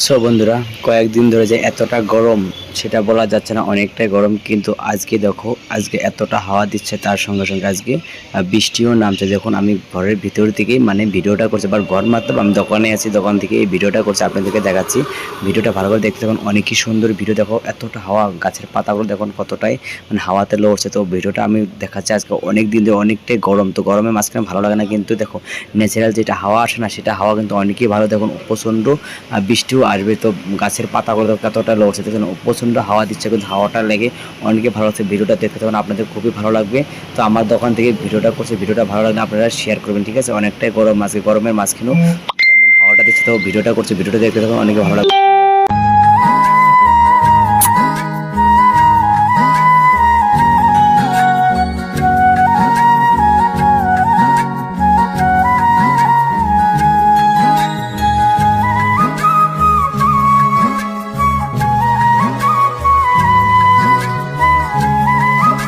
So বন্ধুরা কয়েকদিন ধরে যে এতটা গরম সেটা বলা যাচ্ছে না, অনেকটাই গরম, কিন্তু আজকে দেখো, আজকে এতটা হাওয়া দিচ্ছে, তার সঙ্গে সঙ্গে আজকে বৃষ্টিও নামছে। দেখুন, আমি ঘরের ভিতর থেকেই মানে ভিডিওটা করছি, আবার ঘর মাত্র আমি দোকানে আছি, দোকান থেকে এই ভিডিওটা করছি, আপনাদেরকে দেখাচ্ছি। ভিডিওটা ভালো করে দেখতে থাকুন অনেকই সুন্দর ভিডিও, দেখো, এতটা হাওয়া, গাছের পাতাগুলো দেখুন কতটাই মানে হাওয়াতে লড়ছে। তো ভিডিওটা আমি দেখাচ্ছি আজকে, অনেক দিন ধরে অনেকটাই গরম, তো গরমে মাঝখানে ভালো লাগে না, কিন্তু দেখো ন্যাচারাল যেটা হাওয়া আসে না, সেটা হাওয়া কিন্তু অনেকই ভালো, দেখুন, প্রচণ্ড বৃষ্টিও আসবে, তো গাছের পাতাগুলো কতটা লড়ছে, দেখুন প্রচণ্ড হাওয়া দিচ্ছে কিন্তু হাওয়াটা লেগে অনেকে ভালো লাগছে ভিডিওটা দেখতে, তখন আপনাদের খুবই ভালো লাগবে। তো আমার দোকান থেকে ভিডিওটা করছে, ভিডিওটা ভালো লাগলে আপনারা শেয়ার করবেন, ঠিক আছে? অনেকটাই গরম মাঝে গরমের মাঝখানেও। যেমন হাওয়াটা দিচ্ছে, তো ভিডিওটা করছে, ভিডিওটা দেখতে পাবেন অনেকে ভালো লাগবে।